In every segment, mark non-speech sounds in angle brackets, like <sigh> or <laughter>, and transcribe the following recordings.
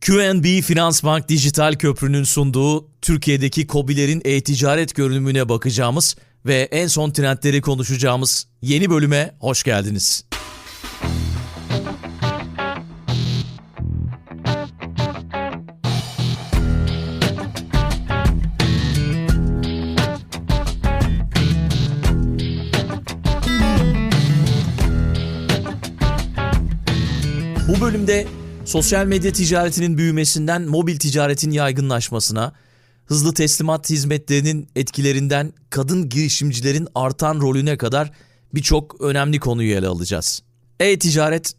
QNB Finansbank Dijital Köprü'nün sunduğu Türkiye'deki KOBİ'lerin e-ticaret görünümüne bakacağımız ve en son trendleri konuşacağımız yeni bölüme hoş geldiniz. Bu bölümde sosyal medya ticaretinin büyümesinden mobil ticaretin yaygınlaşmasına, hızlı teslimat hizmetlerinin etkilerinden kadın girişimcilerin artan rolüne kadar birçok önemli konuyu ele alacağız. E-ticaret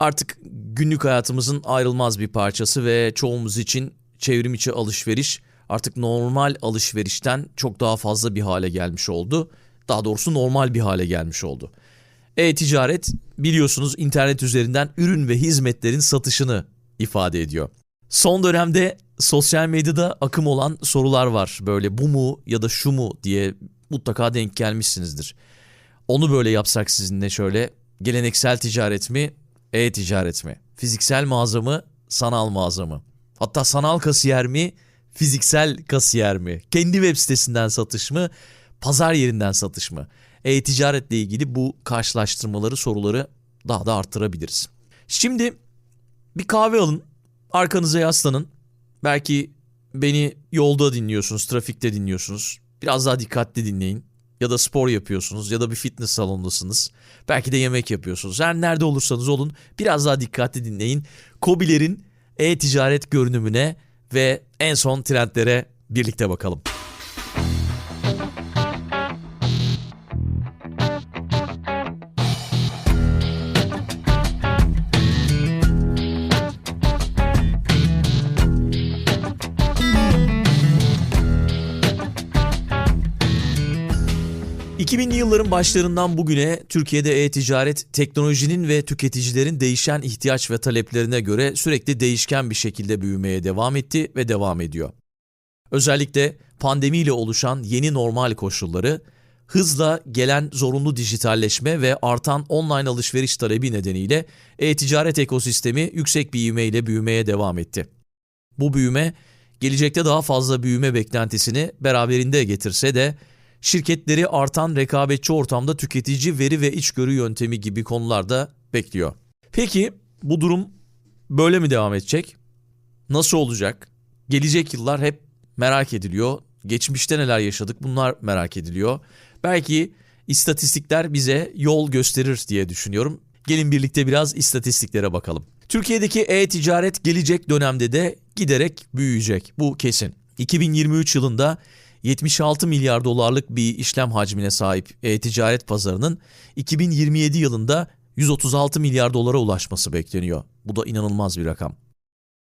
artık günlük hayatımızın ayrılmaz bir parçası ve çoğumuz için çevrim içi alışveriş artık normal alışverişten çok daha fazla bir hale gelmiş oldu. Daha doğrusu normal bir hale gelmiş oldu. E-ticaret biliyorsunuz internet üzerinden ürün ve hizmetlerin satışını ifade ediyor. Son dönemde sosyal medyada akım olan sorular var. Böyle bu mu ya da şu mu diye mutlaka denk gelmişsinizdir. Onu böyle yapsak sizinle şöyle geleneksel ticaret mi, e-ticaret mi? Fiziksel mağaza mı, sanal mağaza mı? Hatta sanal kasiyer mi, fiziksel kasiyer mi? Kendi web sitesinden satış mı, pazar yerinden satış mı? E-ticaretle ilgili bu karşılaştırmaları, soruları daha da arttırabiliriz. Şimdi bir kahve alın, arkanıza yaslanın. Belki beni yolda dinliyorsunuz, trafikte dinliyorsunuz. Biraz daha dikkatli dinleyin. Ya da spor yapıyorsunuz ya da bir fitness salonundasınız. Belki de yemek yapıyorsunuz. Her nerede olursanız olun biraz daha dikkatli dinleyin. Kobilerin e-ticaret görünümüne ve en son trendlere birlikte bakalım. ...2000'li yılların başlarından bugüne Türkiye'de e-ticaret teknolojinin ve tüketicilerin değişen ihtiyaç ve taleplerine göre sürekli değişken bir şekilde büyümeye devam etti ve devam ediyor. Özellikle pandemiyle oluşan yeni normal koşulları, hızla gelen zorunlu dijitalleşme ve artan online alışveriş talebi nedeniyle e-ticaret ekosistemi yüksek bir ivmeyle büyümeye devam etti. Bu büyüme, gelecekte daha fazla büyüme beklentisini beraberinde getirse de şirketleri artan rekabetçi ortamda tüketici veri ve içgörü yöntemi gibi konularda bekliyor. Peki bu durum böyle mi devam edecek? Nasıl olacak? Gelecek yıllar hep merak ediliyor. Geçmişte neler yaşadık bunlar merak ediliyor. Belki istatistikler bize yol gösterir diye düşünüyorum. Gelin birlikte biraz istatistiklere bakalım. Türkiye'deki e-ticaret gelecek dönemde de giderek büyüyecek. Bu kesin. 2023 yılında 76 milyar dolarlık bir işlem hacmine sahip e-ticaret pazarının 2027 yılında 136 milyar dolara ulaşması bekleniyor. Bu da inanılmaz bir rakam.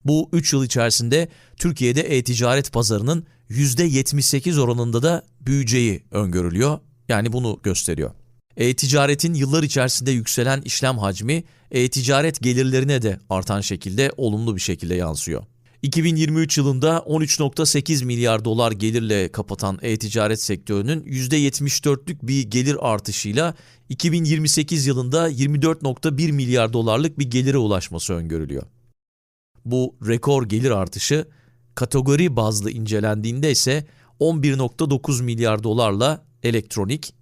Bu 3 yıl içerisinde Türkiye'de e-ticaret pazarının %78 oranında da büyüyeceği öngörülüyor. Yani bunu gösteriyor. E-ticaretin yıllar içerisinde yükselen işlem hacmi e-ticaret gelirlerine de artan şekilde olumlu bir şekilde yansıyor. 2023 yılında 13.8 milyar dolar gelirle kapatan e-ticaret sektörünün %74'lük bir gelir artışıyla 2028 yılında 24.1 milyar dolarlık bir gelire ulaşması öngörülüyor. Bu rekor gelir artışı kategori bazlı incelendiğinde ise 11.9 milyar dolarla elektronik,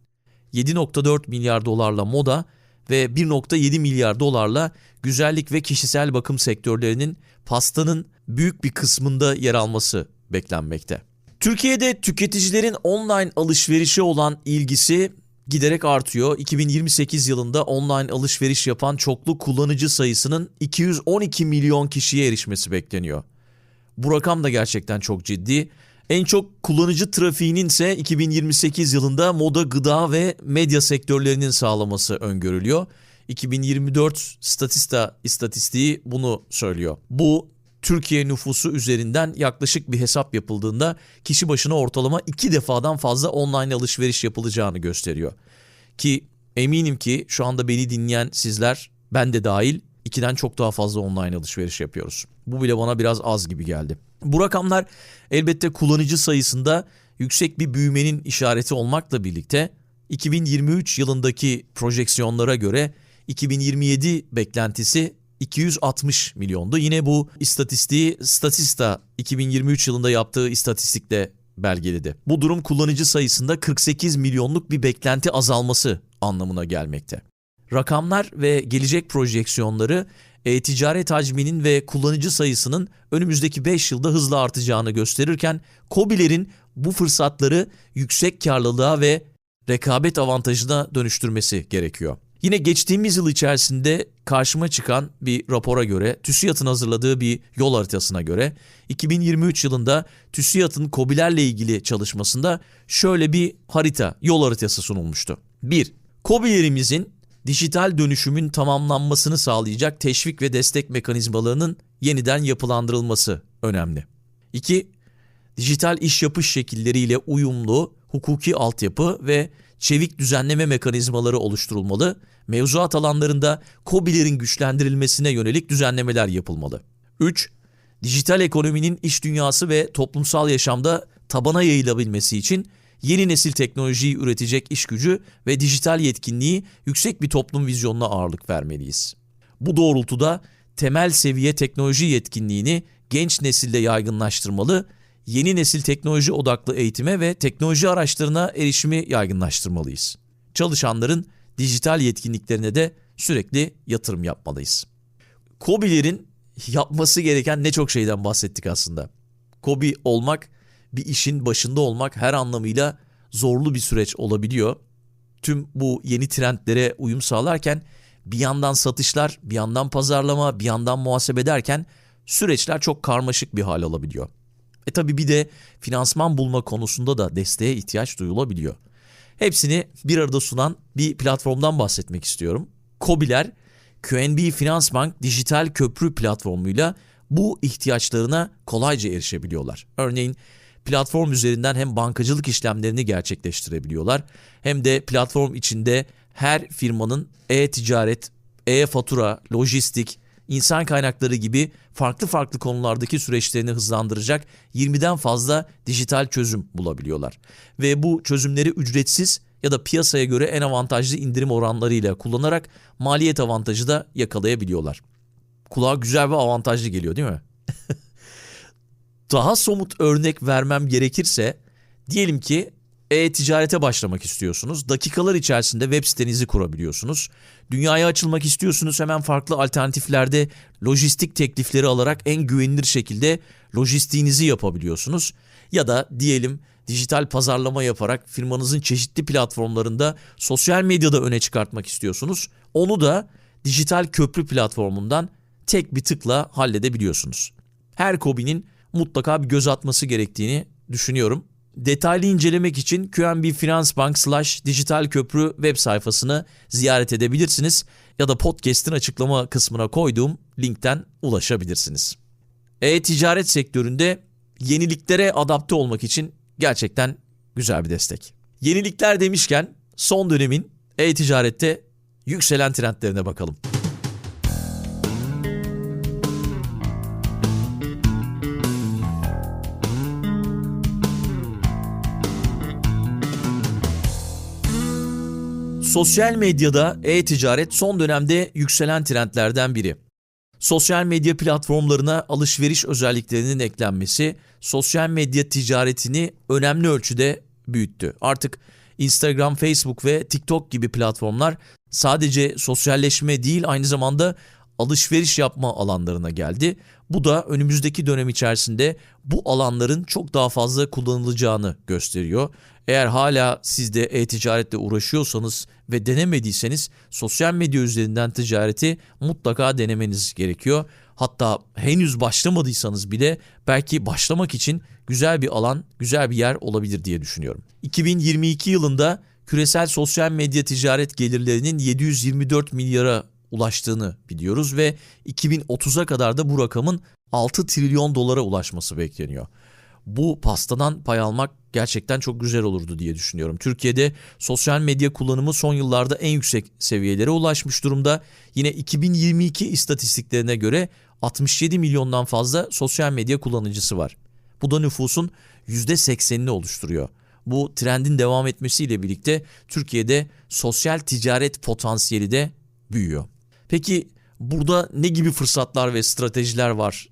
7.4 milyar dolarla moda ve 1.7 milyar dolarla güzellik ve kişisel bakım sektörlerinin pastanın büyük bir kısmında yer alması beklenmekte. Türkiye'de tüketicilerin online alışverişe olan ilgisi giderek artıyor. 2028 yılında online alışveriş yapan çoklu kullanıcı sayısının 212 milyon kişiye erişmesi bekleniyor. Bu rakam da gerçekten çok ciddi. En çok kullanıcı trafiğinin ise 2028 yılında moda, gıda ve medya sektörlerinin sağlaması öngörülüyor. 2024 Statista istatistiği bunu söylüyor. Bu Türkiye nüfusu üzerinden yaklaşık bir hesap yapıldığında kişi başına ortalama iki defadan fazla online alışveriş yapılacağını gösteriyor. Ki eminim ki şu anda beni dinleyen sizler ben de dahil ikiden çok daha fazla online alışveriş yapıyoruz. Bu bile bana biraz az gibi geldi. Bu rakamlar elbette kullanıcı sayısında yüksek bir büyümenin işareti olmakla birlikte 2023 yılındaki projeksiyonlara göre 2027 beklentisi 260 milyondu. Yine bu istatistiği Statista 2023 yılında yaptığı istatistikle belgeledi. Bu durum kullanıcı sayısında 48 milyonluk bir beklenti azalması anlamına gelmekte. Rakamlar ve gelecek projeksiyonları e-ticaret hacminin ve kullanıcı sayısının önümüzdeki 5 yılda hızla artacağını gösterirken KOBİ'lerin bu fırsatları yüksek karlılığa ve rekabet avantajına dönüştürmesi gerekiyor. Yine geçtiğimiz yıl içerisinde karşıma çıkan bir rapora göre, TÜSİAD'ın hazırladığı bir yol haritasına göre 2023 yılında TÜSİAD'ın KOBİ'lerle ilgili çalışmasında şöyle bir harita, yol haritası sunulmuştu. 1. KOBİ'lerimizin dijital dönüşümün tamamlanmasını sağlayacak teşvik ve destek mekanizmalarının yeniden yapılandırılması önemli. 2. Dijital iş yapış şekilleriyle uyumlu hukuki altyapı ve çevik düzenleme mekanizmaları oluşturulmalı, mevzuat alanlarında KOBİ'lerin güçlendirilmesine yönelik düzenlemeler yapılmalı. 3. Dijital ekonominin iş dünyası ve toplumsal yaşamda tabana yayılabilmesi için yeni nesil teknolojiyi üretecek iş gücü ve dijital yetkinliği yüksek bir toplum vizyonuna ağırlık vermeliyiz. Bu doğrultuda temel seviye teknoloji yetkinliğini genç nesilde yaygınlaştırmalı, yeni nesil teknoloji odaklı eğitime ve teknoloji araçlarına erişimi yaygınlaştırmalıyız. Çalışanların dijital yetkinliklerine de sürekli yatırım yapmalıyız. KOBİ'lerin yapması gereken ne çok şeyden bahsettik aslında. KOBİ olmak, bir işin başında olmak her anlamıyla zorlu bir süreç olabiliyor. Tüm bu yeni trendlere uyum sağlarken bir yandan satışlar, bir yandan pazarlama, bir yandan muhasebe derken süreçler çok karmaşık bir hal alabiliyor. E tabi bir de finansman bulma konusunda da desteğe ihtiyaç duyulabiliyor. Hepsini bir arada sunan bir platformdan bahsetmek istiyorum. Kobiler, QNB Finansbank dijital köprü platformuyla bu ihtiyaçlarına kolayca erişebiliyorlar. Örneğin platform üzerinden hem bankacılık işlemlerini gerçekleştirebiliyorlar hem de platform içinde her firmanın e-ticaret, e-fatura, lojistik, insan kaynakları gibi farklı farklı konulardaki süreçlerini hızlandıracak 20'den fazla dijital çözüm bulabiliyorlar. Ve bu çözümleri ücretsiz ya da piyasaya göre en avantajlı indirim oranlarıyla kullanarak maliyet avantajı da yakalayabiliyorlar. Kulağa güzel ve avantajlı geliyor değil mi? <laughs> Daha somut örnek vermem gerekirse diyelim ki e-ticarete başlamak istiyorsunuz. Dakikalar içerisinde web sitenizi kurabiliyorsunuz. Dünyaya açılmak istiyorsunuz. Hemen farklı alternatiflerde lojistik teklifleri alarak en güvenilir şekilde lojistiğinizi yapabiliyorsunuz. Ya da diyelim dijital pazarlama yaparak firmanızın çeşitli platformlarında sosyal medyada öne çıkartmak istiyorsunuz. Onu da dijital köprü platformundan tek bir tıkla halledebiliyorsunuz. Her kobinin mutlaka bir göz atması gerektiğini düşünüyorum. Detaylı incelemek için QNB Finansbank slash dijital köprü web sayfasını ziyaret edebilirsiniz ya da podcast'in açıklama kısmına koyduğum linkten ulaşabilirsiniz. E-ticaret sektöründe yeniliklere adapte olmak için gerçekten güzel bir destek. Yenilikler demişken son dönemin e-ticarette yükselen trendlerine bakalım. Sosyal medyada e-ticaret son dönemde yükselen trendlerden biri. Sosyal medya platformlarına alışveriş özelliklerinin eklenmesi sosyal medya ticaretini önemli ölçüde büyüttü. Artık Instagram, Facebook ve TikTok gibi platformlar sadece sosyalleşme değil aynı zamanda alışveriş yapma alanlarına geldi. Bu da önümüzdeki dönem içerisinde bu alanların çok daha fazla kullanılacağını gösteriyor. Eğer hala siz de e-ticaretle uğraşıyorsanız ve denemediyseniz sosyal medya üzerinden ticareti mutlaka denemeniz gerekiyor. Hatta henüz başlamadıysanız bile belki başlamak için güzel bir alan, güzel bir yer olabilir diye düşünüyorum. 2022 yılında küresel sosyal medya ticaret gelirlerinin 724 milyara ulaştığını biliyoruz ve 2030'a kadar da bu rakamın 6 trilyon dolara ulaşması bekleniyor. Bu pastadan pay almak gerçekten çok güzel olurdu diye düşünüyorum. Türkiye'de sosyal medya kullanımı son yıllarda en yüksek seviyelere ulaşmış durumda. Yine 2022 istatistiklerine göre 67 milyondan fazla sosyal medya kullanıcısı var. Bu da nüfusun %80'ini oluşturuyor. Bu trendin devam etmesiyle birlikte Türkiye'de sosyal ticaret potansiyeli de büyüyor. Peki Burada ne gibi fırsatlar ve stratejiler var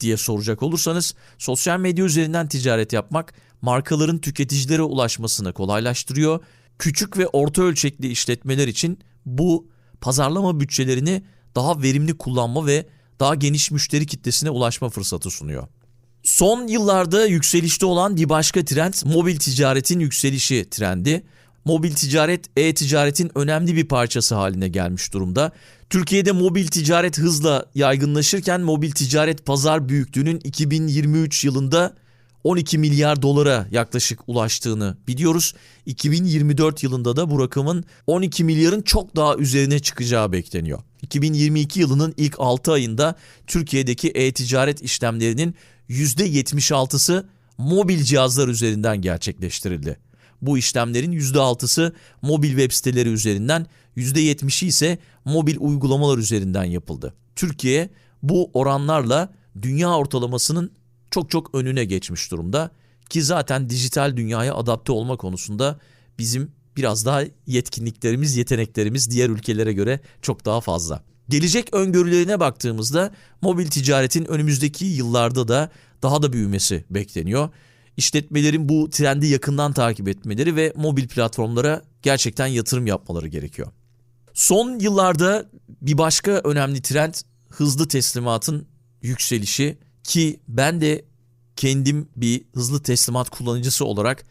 diye soracak olursanız sosyal medya üzerinden ticaret yapmak markaların tüketicilere ulaşmasını kolaylaştırıyor. Küçük ve orta ölçekli işletmeler için bu pazarlama bütçelerini daha verimli kullanma ve daha geniş müşteri kitlesine ulaşma fırsatı sunuyor. Son yıllarda yükselişte olan bir başka trend mobil ticaretin yükselişi trendi. Mobil ticaret e-ticaretin önemli bir parçası haline gelmiş durumda. Türkiye'de mobil ticaret hızla yaygınlaşırken mobil ticaret pazar büyüklüğünün 2023 yılında 12 milyar dolara yaklaşık ulaştığını biliyoruz. 2024 yılında da bu rakamın 12 milyarın çok daha üzerine çıkacağı bekleniyor. 2022 yılının ilk 6 ayında Türkiye'deki e-ticaret işlemlerinin %76'sı mobil cihazlar üzerinden gerçekleştirildi. Bu işlemlerin %6'sı mobil web siteleri üzerinden, %70'i ise mobil uygulamalar üzerinden yapıldı. Türkiye bu oranlarla dünya ortalamasının çok çok önüne geçmiş durumda ki zaten dijital dünyaya adapte olma konusunda bizim biraz daha yetkinliklerimiz, yeteneklerimiz diğer ülkelere göre çok daha fazla. Gelecek öngörülerine baktığımızda mobil ticaretin önümüzdeki yıllarda da daha da büyümesi bekleniyor. İşletmelerin bu trendi yakından takip etmeleri ve mobil platformlara gerçekten yatırım yapmaları gerekiyor. Son yıllarda bir başka önemli trend hızlı teslimatın yükselişi ki ben de kendim bir hızlı teslimat kullanıcısı olarak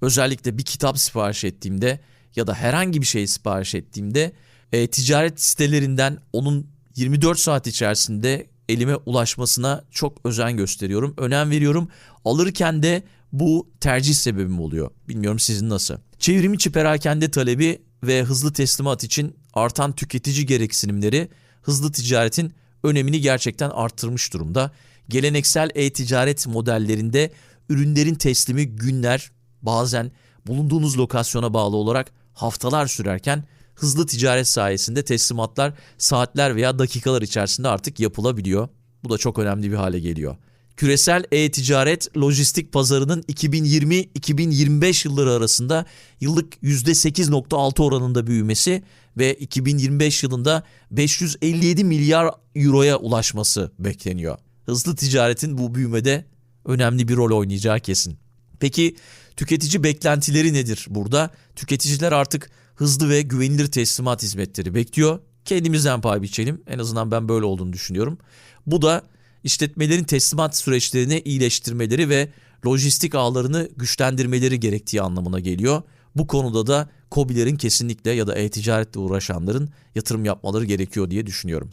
özellikle bir kitap sipariş ettiğimde ya da herhangi bir şey sipariş ettiğimde e, ticaret sitelerinden onun 24 saat içerisinde elime ulaşmasına çok özen gösteriyorum. Önem veriyorum. Alırken de bu tercih sebebim oluyor. Bilmiyorum sizin nasıl. Çevrim içi perakende talebi ve hızlı teslimat için artan tüketici gereksinimleri hızlı ticaretin önemini gerçekten arttırmış durumda. Geleneksel e-ticaret modellerinde ürünlerin teslimi günler, bazen bulunduğunuz lokasyona bağlı olarak haftalar sürerken hızlı ticaret sayesinde teslimatlar saatler veya dakikalar içerisinde artık yapılabiliyor. Bu da çok önemli bir hale geliyor. Küresel e-ticaret lojistik pazarının 2020-2025 yılları arasında yıllık %8.6 oranında büyümesi ve 2025 yılında 557 milyar euroya ulaşması bekleniyor. Hızlı ticaretin bu büyümede önemli bir rol oynayacağı kesin. Peki tüketici beklentileri nedir burada? Tüketiciler artık hızlı ve güvenilir teslimat hizmetleri bekliyor. Kendimizden pay biçelim. En azından ben böyle olduğunu düşünüyorum. Bu da işletmelerin teslimat süreçlerini iyileştirmeleri ve lojistik ağlarını güçlendirmeleri gerektiği anlamına geliyor. Bu konuda da KOBİ'lerin kesinlikle ya da e-ticaretle uğraşanların yatırım yapmaları gerekiyor diye düşünüyorum.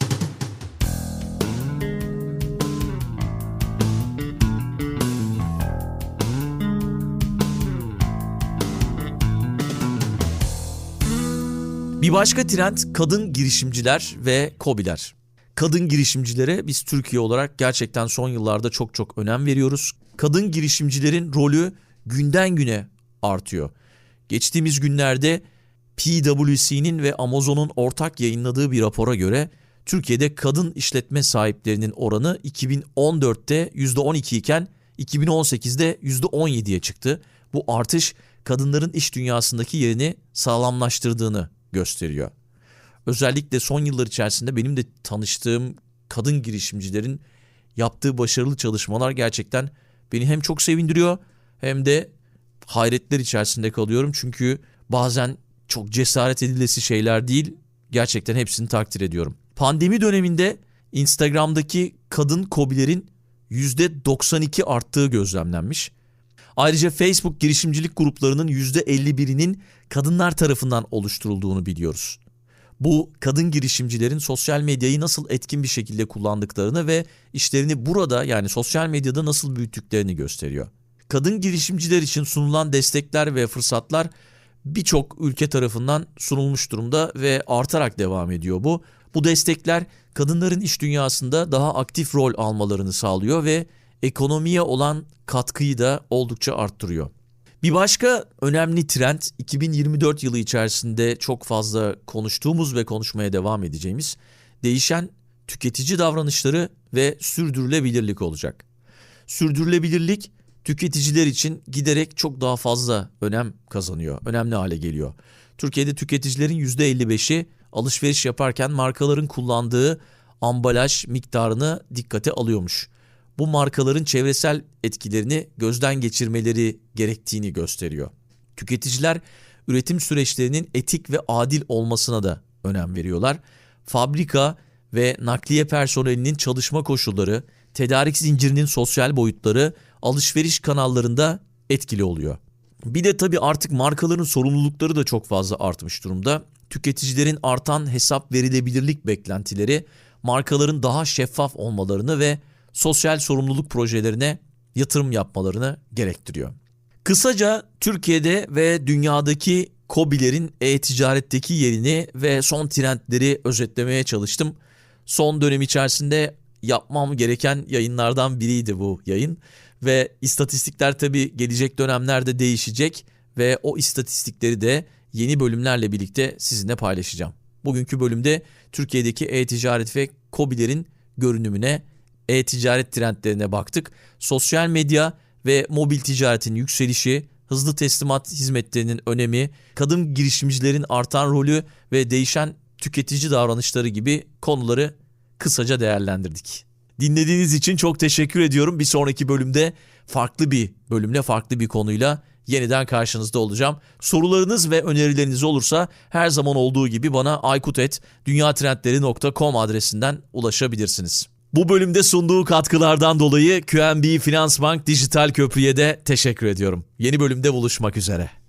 Bir başka trend kadın girişimciler ve KOBİ'ler. Kadın girişimcilere biz Türkiye olarak gerçekten son yıllarda çok çok önem veriyoruz. Kadın girişimcilerin rolü günden güne artıyor. Geçtiğimiz günlerde PwC'nin ve Amazon'un ortak yayınladığı bir rapora göre Türkiye'de kadın işletme sahiplerinin oranı 2014'te %12 iken 2018'de %17'ye çıktı. Bu artış kadınların iş dünyasındaki yerini sağlamlaştırdığını gösteriyor. Özellikle son yıllar içerisinde benim de tanıştığım kadın girişimcilerin yaptığı başarılı çalışmalar gerçekten beni hem çok sevindiriyor hem de hayretler içerisinde kalıyorum. Çünkü bazen çok cesaret edilesi şeyler değil, gerçekten hepsini takdir ediyorum. Pandemi döneminde Instagram'daki kadın kobilerin %92 arttığı gözlemlenmiş. Ayrıca Facebook girişimcilik gruplarının %51'inin kadınlar tarafından oluşturulduğunu biliyoruz. Bu kadın girişimcilerin sosyal medyayı nasıl etkin bir şekilde kullandıklarını ve işlerini burada yani sosyal medyada nasıl büyüttüklerini gösteriyor. Kadın girişimciler için sunulan destekler ve fırsatlar birçok ülke tarafından sunulmuş durumda ve artarak devam ediyor bu. Bu destekler kadınların iş dünyasında daha aktif rol almalarını sağlıyor ve ekonomiye olan katkıyı da oldukça arttırıyor. Bir başka önemli trend 2024 yılı içerisinde çok fazla konuştuğumuz ve konuşmaya devam edeceğimiz değişen tüketici davranışları ve sürdürülebilirlik olacak. Sürdürülebilirlik tüketiciler için giderek çok daha fazla önem kazanıyor, önemli hale geliyor. Türkiye'de tüketicilerin %55'i alışveriş yaparken markaların kullandığı ambalaj miktarını dikkate alıyormuş. Bu markaların çevresel etkilerini gözden geçirmeleri gerektiğini gösteriyor. Tüketiciler üretim süreçlerinin etik ve adil olmasına da önem veriyorlar. Fabrika ve nakliye personelinin çalışma koşulları, tedarik zincirinin sosyal boyutları alışveriş kanallarında etkili oluyor. Bir de tabii artık markaların sorumlulukları da çok fazla artmış durumda. Tüketicilerin artan hesap verilebilirlik beklentileri markaların daha şeffaf olmalarını ve sosyal sorumluluk projelerine yatırım yapmalarını gerektiriyor. Kısaca Türkiye'de ve dünyadaki KOBİ'lerin e-ticaretteki yerini ve son trendleri özetlemeye çalıştım. Son dönem içerisinde yapmam gereken yayınlardan biriydi bu yayın ve istatistikler tabii gelecek dönemlerde değişecek ve o istatistikleri de yeni bölümlerle birlikte sizinle paylaşacağım. Bugünkü bölümde Türkiye'deki e-ticaret ve KOBİ'lerin görünümüne, e-ticaret trendlerine baktık. Sosyal medya ve mobil ticaretin yükselişi, hızlı teslimat hizmetlerinin önemi, kadın girişimcilerin artan rolü ve değişen tüketici davranışları gibi konuları kısaca değerlendirdik. Dinlediğiniz için çok teşekkür ediyorum. Bir sonraki bölümde farklı bir bölümle, farklı bir konuyla yeniden karşınızda olacağım. Sorularınız ve önerileriniz olursa her zaman olduğu gibi bana aykut.dünyatrendleri.com adresinden ulaşabilirsiniz. Bu bölümde sunduğu katkılardan dolayı QNB Finans Bank Dijital Köprü'ye de teşekkür ediyorum. Yeni bölümde buluşmak üzere.